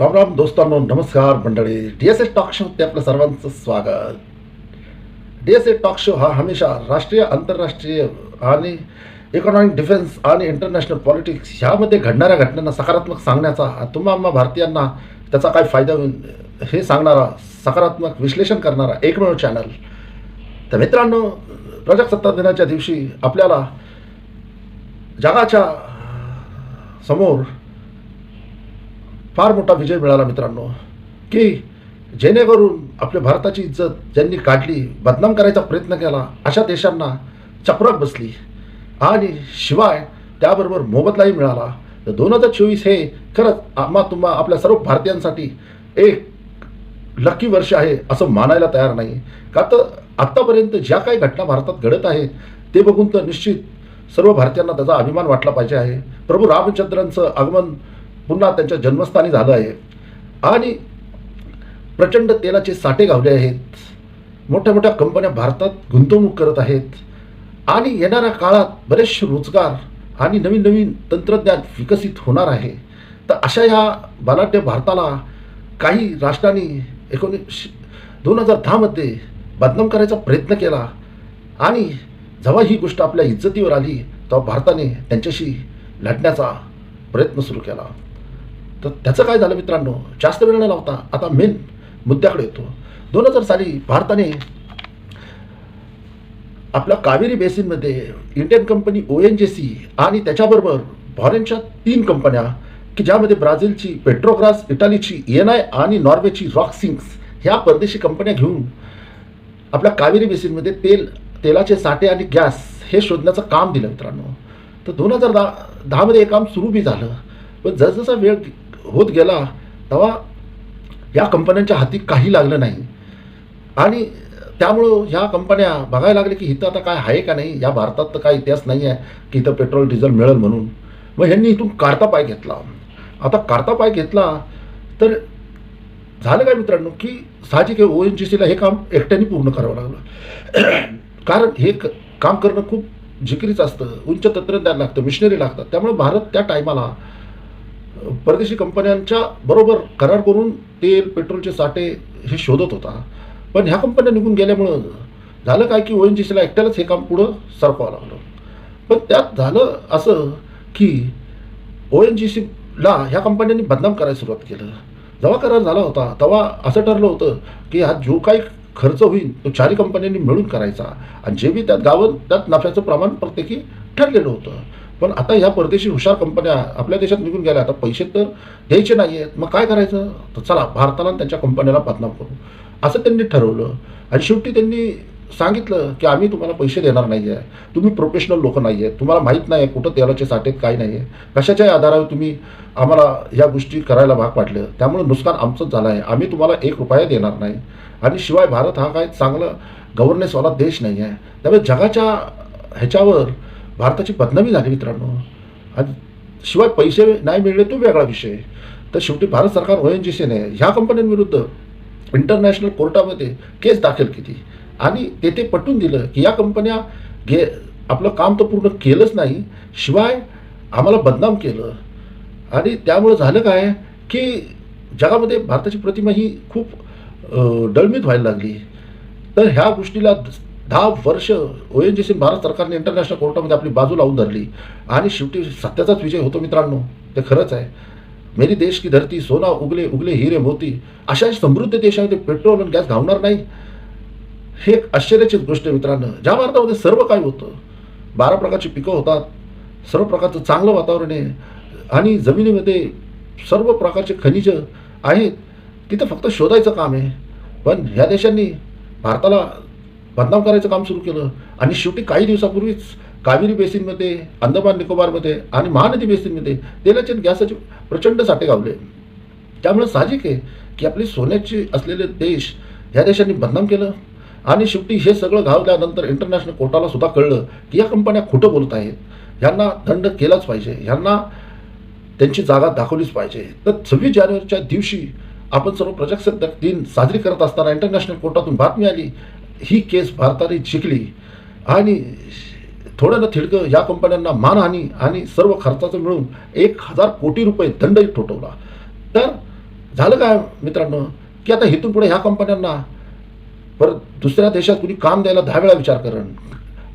राम राम दोस्तांनो नमस्कार मंडळी. D S A talk show ते आपलं सर्वांचं स्वागत. D S A talk show हा हमेशा राष्ट्रीय आंतरराष्ट्रीय आणि इकॉनॉमिक डिफेन्स आणि इंटरनॅशनल पॉलिटिक्स ह्यामध्ये घडणाऱ्या घटनांना सकारात्मक सांगण्याचा तुम्हा आम्हा भारतीयांना त्याचा काय फायदा होईल हे सांगणारा सकारात्मक विश्लेषण करणारा एकमेव चॅनल तर मित्रांनो प्रजासत्ताक दिनाच्या दिवशी आपल्याला जगाच्या समोर फार मोठा विजय मिळाला मित्रांनो. की जेणेकरून आपल्या भारताची इज्जत ज्यांनी काढली बदनाम करायचा प्रयत्न केला अशा देशांना चपराक बसली. आणि शिवाय त्याबरोबर मोबदलाही मिळाला. तर दोन हजार चोवीस हे खरंच आम्हा तुम्हा आपल्या सर्व भारतीयांसाठी एक लकी वर्ष आहे असं मानायला तयार नाही. का तर आत्तापर्यंत ज्या काही घटना भारतात घडत आहेत ते बघून तर निश्चित सर्व भारतीयांना त्याचा अभिमान वाटला पाहिजे आहे. प्रभू रामचंद्रांचं आगमन पुन्हा त्यांच्या जन्मस्थानी झालं आहे. आणि प्रचंड तेलाचे साठे गावले आहेत. मोठ्या मोठ्या कंपन्या भारतात गुंतवणूक करत आहेत. आणि येणाऱ्या काळात बरेचसे रोजगार आणि नवीन नवीन तंत्रज्ञान विकसित होणार आहे. तर अशा या बलाढ्य भारताला काही राष्ट्रांनी एकोणीस दोन हजार दहामध्ये बदनाम करायचा प्रयत्न केला. आणि जेव्हा ही गोष्ट आपल्या इज्जतीवर आली तेव्हा भारताने त्यांच्याशी लढण्याचा प्रयत्न सुरू केला. तर त्याचं काय झालं मित्रांनो? जास्त वेळ न लावता आता मेन मुद्द्याकडे येतो. दोन हजार साली भारताने आपल्या Kaveri बेसिनमध्ये Indian company O N G C आणि त्याच्याबरोबर फॉरेनच्या तीन कंपन्या की ज्यामध्ये ब्राझीलची पेट्रोग्रास इटालीची एन आय आणि नॉर्वेची रॉकसिंग्स ह्या परदेशी कंपन्या घेऊन आपल्या कावेरी बेसिनमध्ये तेल तेलाचे साठे आणि गॅस हे शोधण्याचं काम दिलं मित्रांनो. तर दोन हजार दहा दहामध्ये हे काम सुरू बी झालं. पण जसजसा वेळ होत गेला तेव्हा या कंपन्यांच्या हाती काही लागलं नाही. आणि त्यामुळं ह्या कंपन्या बघायला लागल्या की इथं आता काय आहे का नाही? या भारतात तर काय इतिहास नाही आहे की इथं पेट्रोल डिझेल मिळेल म्हणून. मग ह्यांनी इथून काढता पाय घेतला. आता काढता पाय घेतला तर झालं काय मित्रांनो की साहजिक ओ एन जी सीला हे काम एकट्याने पूर्ण करावं लागलं. कारण हे क काम करणं खूप जिकिरीचं असतं उंच तंत्रज्ञान लागतं मिशनरी लागतात. त्यामुळे भारत त्या टायमाला परदेशी कंपन्यांच्या बरोबर करार करून तेल पेट्रोलचे साठे हे शोधत होता. पण ह्या कंपन्या निघून गेल्यामुळं झालं काय की ओ एन जी सीला एकट्यालाच हे काम पुढं सरकवावं लागलं. पण त्यात झालं असं की ओ एन जी सीला ह्या कंपन्यांनी बदनाम करायला सुरुवात केलं. जेव्हा करार झाला होता तेव्हा असं ठरलं होतं की हा जो काही खर्च होईल तो चारही कंपन्यांनी मिळून करायचा. आणि जे बी त्यात गावं त्यात नफ्याचं प्रमाण प्रत्येकी ठरलेलं होतं. पण आता ह्या परदेशी हुशार कंपन्या आपल्या देशात निघून गेल्या आता पैसे तर द्यायचे नाही आहेत मग काय करायचं? तर चला भारताला त्यांच्या कंपन्याला बदनाम करू. असं त्यांनी ठरवलं. आणि शेवटी त्यांनी सांगितलं की आम्ही तुम्हाला पैसे देणार नाही आहे तुम्ही प्रोफेशनल लोक नाही आहेत तुम्हाला माहीत नाही आहे कुठं तेलाचे साठेत काय नाही आहे कशाच्याही आधारावर तुम्ही आम्हाला या गोष्टी करायला भाग पाडलं? त्यामुळे नुकसान आमचंच झालं आहे. आम्ही तुम्हाला एक रुपया देणार नाही. आणि शिवाय भारत हा काय चांगला गव्हर्नन्सवाला देश नाही आहे त्यामुळे जगाच्या ह्याच्यावर भारताची बदनामी झाली मित्रांनो. आणि शिवाय पैसे नाही मिळले तो वेगळा विषय. तर शेवटी भारत सरकार ओ एन जी सीने ह्या कंपन्यांविरुद्ध इंटरनॅशनल कोर्टामध्ये केस दाखल केली. आणि तेथे पटवून दिलं की या कंपन्या गे आपलं काम तर पूर्ण केलंच नाही शिवाय आम्हाला बदनाम केलं. आणि त्यामुळं झालं काय की जगामध्ये भारताची प्रतिमा ही खूप डळमीत व्हायला लागली. तर ह्या गोष्टीला दहा वर्ष O N G C Bharat सरकारने इंटरनॅशनल कोर्टामध्ये आपली बाजू लावून धरली. आणि शेवटी सत्याचाच विजय होतो मित्रांनो. ते खरंच आहे. मेरी देश की धरती सोना उगले उगले हिरे मोती अशा समृद्ध देशामध्ये पेट्रोल आणि गॅस घावणार नाही. हे एक आश्चर्याचीच गोष्ट आहे मित्रांनो. ज्या भारतामध्ये सर्व काही होतं बारा प्रकारची पिकं होतात सर्व प्रकारचं चांगलं वातावरण आहे आणि जमिनीमध्ये सर्व प्रकारचे खनिज आहेत तिथं फक्त शोधायचं काम आहे. पण ह्या देशांनी भारताला बदनाम करायचं काम सुरू केलं. आणि शेवटी काही दिवसापूर्वीच कावेरी बेसिनमध्ये अंदमान निकोबारमध्ये आणि महानदी बेसिनमध्ये तेलाचे आणि गॅसाचे प्रचंड साठे गावले. त्यामुळे साहजिक आहे की आपली सोन्याची असलेले देश ह्या देशांनी बदनाम केलं. आणि शेवटी हे सगळं घावल्यानंतर इंटरनॅशनल कोर्टाला सुद्धा कळलं की या कंपन्या खोटं बोलत आहेत. यांना दंड केलाच पाहिजे. ह्यांना त्यांची जागा दाखवलीच पाहिजे. तर सव्वीस जानेवारीच्या दिवशी आपण सर्व प्रजासत्ताक दिन साजरी करत असताना इंटरनॅशनल कोर्टातून बातमी आली. ही केस भारताने जिंकली आणि थोडं ना थिडकं या कंपन्यांना मानहानी आणि सर्व खर्चाचं मिळून एक हजार कोटी रुपये दंडही ठोठवला. तर झालं काय मित्रांनो? की आता इथून पुढे ह्या कंपन्यांना परत दुसऱ्या देशात कुणी काम द्यायला दहा वेळा विचार करण.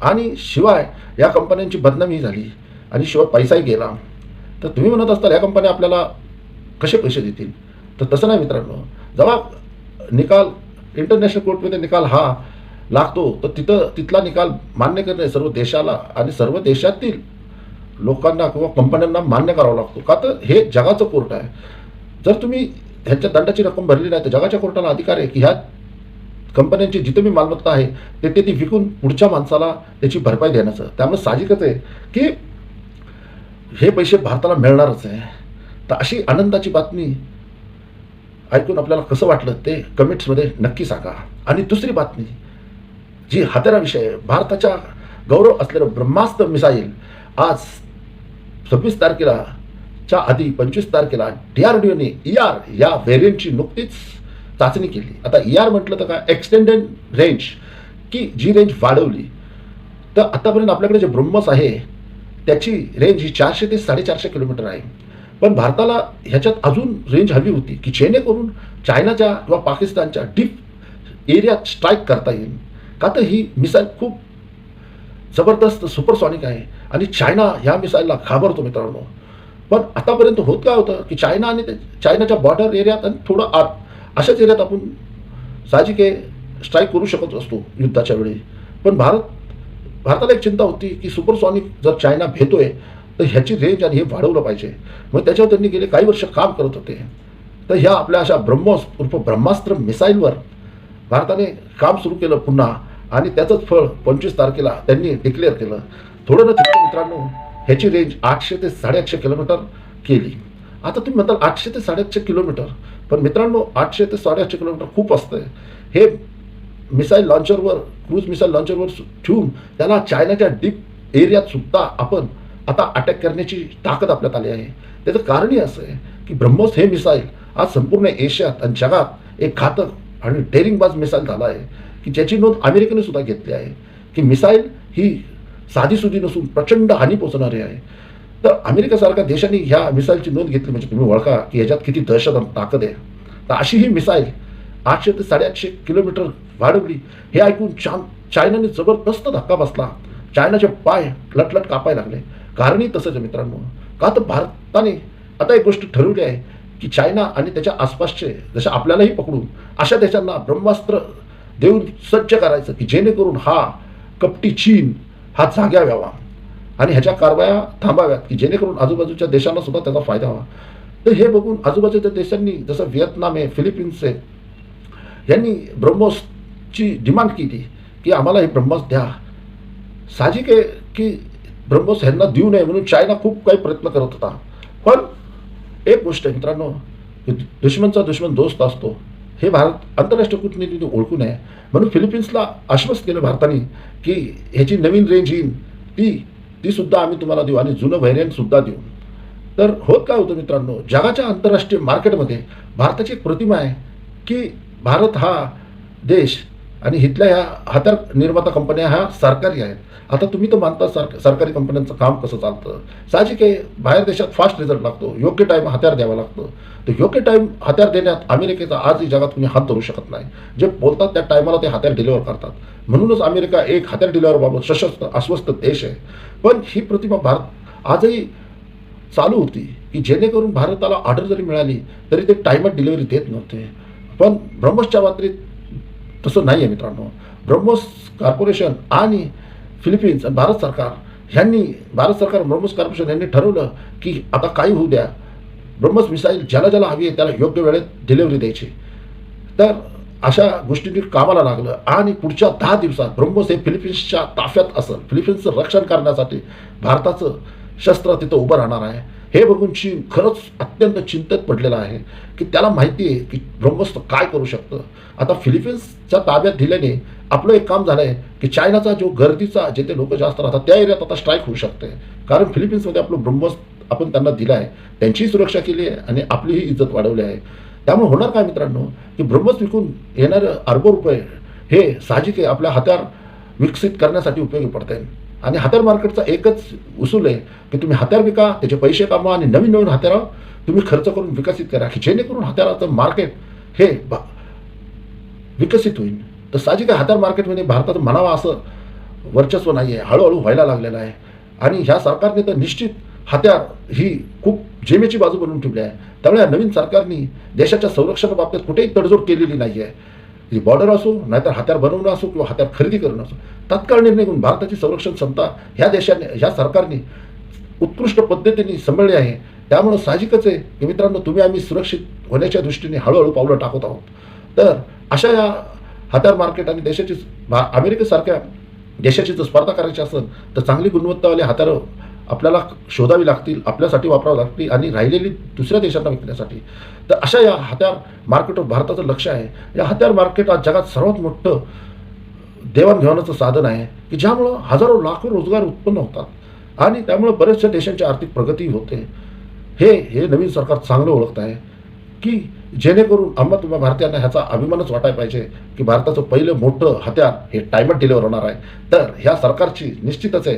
आणि शिवाय या कंपन्यांची बदनामी झाली आणि शिवाय पैसाही गेला. तर तुम्ही म्हणत असताल या कंपन्या आपल्याला कसे पैसे देतील? तर तसं नाही मित्रांनो. जेव्हा निकाल इंटरनॅशनल कोर्टमध्ये निकाल हा लागतो. तर तिथं तिथला निकाल मान्य करणे सर्व देशाला आणि सर्व देशातील लोकांना किंवा कंपन्यांना मान्य करावं लागतो. का तर हे जगाचं कोर्ट आहे. जर तुम्ही ह्यांच्या दंडाची रक्कम भरली नाही तर जगाच्या कोर्टाला अधिकार आहे की ह्या कंपन्यांची जिथे मी मालमत्ता आहे तेथे ती विकून पुढच्या माणसाला त्याची भरपाई देण्याचं. त्यामुळे साहजिकच आहे की हे पैसे भारताला मिळणारच आहे. तर अशी आनंदाची बातमी ऐकून आपल्याला कसं वाटलं ते कमेंट्समध्ये नक्की सांगा. आणि दुसरी बातमी जी हत्याराविषयी आहे. भारताच्या गौरव असलेलं ब्रह्मास्त्र मिसाईल आज सव्वीस तारखेला च्या आधी पंचवीस तारखेला डी आर डी ओने ई आर या व्हेरियंटची नुकतीच चाचणी केली. आता ई आर म्हटलं तर काय? एक्सटेंडेड रेंज की जी रेंज वाढवली. तर आतापर्यंत आपल्याकडे जे ब्रह्मस आहे त्याची रेंज ही चारशे ते साडेचारशे किलोमीटर आहे. पण भारताला ह्याच्यात अजून रेंज हवी होती की जेणेकरून चायनाच्या किंवा पाकिस्तानच्या डीप एरियात स्ट्राईक करता येईल. का तर ही मिसाईल खूप जबरदस्त सुपरसॉनिक आहे. आणि चायना ह्या मिसाईलला घाबरतो मित्रांनो. पण आतापर्यंत होत काय होतं की चायना आणि ते- चायनाच्या बॉर्डर एरियात आणि थोडं आत अशाच एरियात आपण साहजिक आहे स्ट्राईक करू शकत असतो युद्धाच्या वेळी. पण भारत भारताला एक चिंता होती की सुपरसॉनिक जर चायना भेतोय तर ह्याची रेंज आणि हे वाढवलं पाहिजे. मग त्याच्यावर त्यांनी गेले काही वर्ष काम करत होते. तर ह्या आपल्या अशा ब्रह्मोस उर्फ ब्रह्मास्त्र मिसाईलवर भारताने काम सुरू केलं पुन्हा. आणि त्याचंच फळ पंचवीस तारखेला त्यांनी डिक्लेअर केलं. थोडं ना तिथं मित्रांनो ह्याची रेंज आठशे ते साडेआठशे किलोमीटर केली. आता तुम्ही म्हणताल आठशे ते साडेआठशे किलोमीटर पण मित्रांनो आठशे ते साडेआठशे किलोमीटर खूप असतं हे मिसाईल लॉन्चरवर क्रूज मिसाईल लॉन्चरवर ठेवून त्याला चायनाच्या डीप एरियात सुद्धा आपण आता अटॅक करण्याची ताकद आपल्यात आली आहे. त्याचं कारणही असं आहे की ब्रह्मोस हे मिसाईल आज संपूर्ण एशियात आणि जगात एक घातक आणि डेरिंगबाज मिसाईल झाला आहे. की ज्याची नोंद अमेरिकेने सुद्धा घेतली आहे. की मिसाईल ही साधीसुधी नसून प्रचंड हानी पोचणारी आहे. तर अमेरिकेसारख्या देशांनी ह्या मिसाईलची नोंद घेतली म्हणजे तुम्ही ओळखा की ह्याच्यात किती दहशत ताकद आहे. तर अशी ही मिसाईल आठशे ते साडेआठशे किलोमीटर वाढवली. हे ऐकून चान चायनाने जबरदस्त धक्का बसला. चायनाचे पाय लटलट कापायला लागले. कारणही तसंच आहे मित्रांनो. का तर भारताने आता एक गोष्ट ठरवली आहे की चायना आणि त्याच्या आसपासचे जसे आपल्यालाही पकडून अशा देशांना ब्रह्मास्त्र देऊन सज्ज करायचं की जेणेकरून हा कपटी चीन हा जाग्या व्हावा. आणि ह्याच्या कारवाया थांबाव्यात की जेणेकरून आजूबाजूच्या देशांना सुद्धा त्याचा फायदा व्हावा. तर हे बघून आजूबाजूच्या देशांनी जसं व्हिएतनाम आहे फिलिपिन्स आहे यांनी ब्रह्मोसची डिमांड केली की आम्हाला हे ब्रह्मोस द्या. साहजिक आहे की ब्रह्मोस ह्यांना देऊ नये म्हणून चायना खूप काही प्रयत्न करत होता. पण एक गोष्ट आहे मित्रांनो दुश्मनचा दुश्मन दोस्त असतो. हे भारत आंतरराष्ट्रीय कूटनीतीने ओळखू नये. म्हणून फिलिपिन्सला आश्वस्त केलं भारताने की ह्याची नवीन रेंज येईल ती तीसुद्धा आम्ही तुम्हाला देऊ आणि जुनं व्हेरियंटसुद्धा देऊ. तर होत काय होतं मित्रांनो जगाच्या आंतरराष्ट्रीय मार्केटमध्ये भारताची एक प्रतिमा आहे की भारत हा देश आणि इथल्या ह्या हत्यार निर्माता कंपन्या ह्या सरकारी आहेत. आता तुम्ही तर मानता सर सरकारी कंपन्यांचं काम कसं चालतं? साहजिक आहे बाहेर देशात फास्ट रिझल्ट लागतो योग्य टाईम हत्यार द्यावा लागतो. तर योग्य टाईम हत्यार देण्यात अमेरिकेचा आजही जगात कुणी हात धरू शकत नाही. जे बोलतात त्या टायमाला ते हत्यार डिलिव्हर करतात. म्हणूनच अमेरिका एक हत्यार डिलिव्हरबाबत सशस्त्र अस्वस्थ देश आहे. पण ही प्रतिमा भारत आजही चालू होती की जेणेकरून भारताला ऑर्डर जरी मिळाली तरी ते टायमात डिलिव्हरी देत नव्हते. पण ब्रह्मोसच्या बाबतीत तसं नाही आहे मित्रांनो. ब्रह्मोस कॉर्पोरेशन आणि फिलिपिन्स आणि भारत सरकार ह्यांनी भारत सरकार ब्रह्मोस कॉर्पोरेशन यांनी ठरवलं की आता काही होऊ द्या. ब्रह्मोस मिसाईल ज्याला ज्याला हवी आहे त्याला योग्य वेळेत डिलिव्हरी द्यायची. तर अशा गोष्टींनी कामाला लागलं आणि पुढच्या दहा दिवसात ब्रह्मोस हे फिलिपिन्सच्या ताफ्यात असेल. फिलिपिन्सचं रक्षण करण्यासाठी भारताचं शस्त्र तिथं उभं राहणार आहे. हे बघून शिव खरंच अत्यंत चिंतेत पडलेला आहे की त्याला माहिती आहे की ब्रह्मस्त्र काय करू शकतं. आता फिलिपिन्सच्या ताब्यात दिल्याने आपलं एक काम झालं आहे की चायनाचा जो गर्दीचा जिथे लोक जास्त राहतात त्या एरियात आता स्ट्राईक होऊ शकते. कारण फिलिपिन्समध्ये आपलं ब्रह्मोस आपण त्यांना दिलं आहे त्यांचीही सुरक्षा केली आहे आणि आपलीही इज्जत वाढवली आहे. त्यामुळे होणार काय मित्रांनो? की ब्रह्मस्त्र विकून येणारं अरबो रुपये हे साहजिक आहे आपल्या हातात विकसित करण्यासाठी उपयोगी पडते आणि हत्यार मार्केटचा एकच उसूल आहे की तुम्ही हत्यार विका त्याचे पैसे कमवा आणि नवीन नवीन हत्यारं तुम्ही खर्च करून विकसित करा की जेणेकरून हत्याराचं मार्केट हे विकसित होईल. तर साहजिक आहे हत्यार मार्केटमध्ये म्हणजे भारतात म्हणावा असं वर्चस्व नाही आहे हळूहळू व्हायला लागलेलं आहे. आणि ह्या सरकारने तर निश्चित हत्यार ही खूप जेमेची बाजू बनवून ठेवली आहे. त्यामुळे या नवीन सरकारने देशाच्या संरक्षणाबाबतीत कुठेही तडजोड केलेली नाही आहे ती बॉर्डर असो नाहीतर हत्यार बनवणं असो किंवा हत्यार खरेदी करणं असो तात्काळ निर्णय घेऊन भारताची संरक्षण क्षमता ह्या देशाने ह्या सरकारने उत्कृष्ट पद्धतीने सांभाळली आहे. त्यामुळं साहजिकच आहे की मित्रांनो तुम्ही आम्ही सुरक्षित होण्याच्या दृष्टीने हळूहळू पावलं टाकत आहोत. तर अशा या हत्यार मार्केट आणि देशाची भा अमेरिकेसारख्या देशाची जर स्पर्धा करायची असेल तर चांगली गुणवत्तावाले हत्यारं आपल्याला शोधावी लागतील आपल्यासाठी वापरावी लागतील आणि राहिलेली दुसऱ्या देशांना विकण्यासाठी. तर अशा या हत्यार मार्केटवर भारताचं लक्ष आहे. या हत्यार मार्केट आज जगात सर्वात मोठं देवाणघेवाणाचं साधन आहे की ज्यामुळं हजारो लाखो रोजगार उत्पन्न होतात आणि त्यामुळं बऱ्याचशा देशांची आर्थिक प्रगती होते. हे हे नवीन सरकार चांगलं ओळखत आहे की जेणेकरून आम्हा तुम्हा भारतीयांना ह्याचा अभिमानच वाटायला पाहिजे की भारताचं पहिलं मोठं हत्यार हे टायमर डिलिव्हर होणार आहे. तर ह्या सरकारची निश्चितच आहे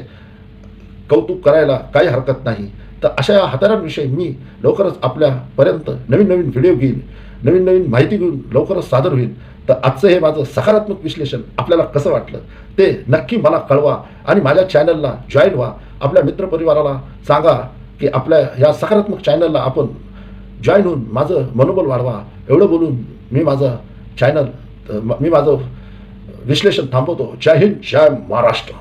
कौतुक करायला काही हरकत नाही. तर अशा या हाताऱ्यांविषयी मी लवकरच आपल्यापर्यंत नवीन नवीन व्हिडिओ घेईन. नवीन नवीन माहिती घेऊन लवकरच सादर होईल. तर आजचं हे माझं सकारात्मक विश्लेषण आपल्याला कसं वाटलं ते नक्की मला कळवा आणि माझ्या चॅनलला जॉईन व्हा. आपल्या मित्रपरिवाराला सांगा की आपल्या ह्या सकारात्मक चॅनलला आपण जॉईन होऊन माझं मनोबल वाढवा. एवढं बोलून मी माझं चॅनल मी माझं विश्लेषण थांबवतो. जय हिंद जय महाराष्ट्र.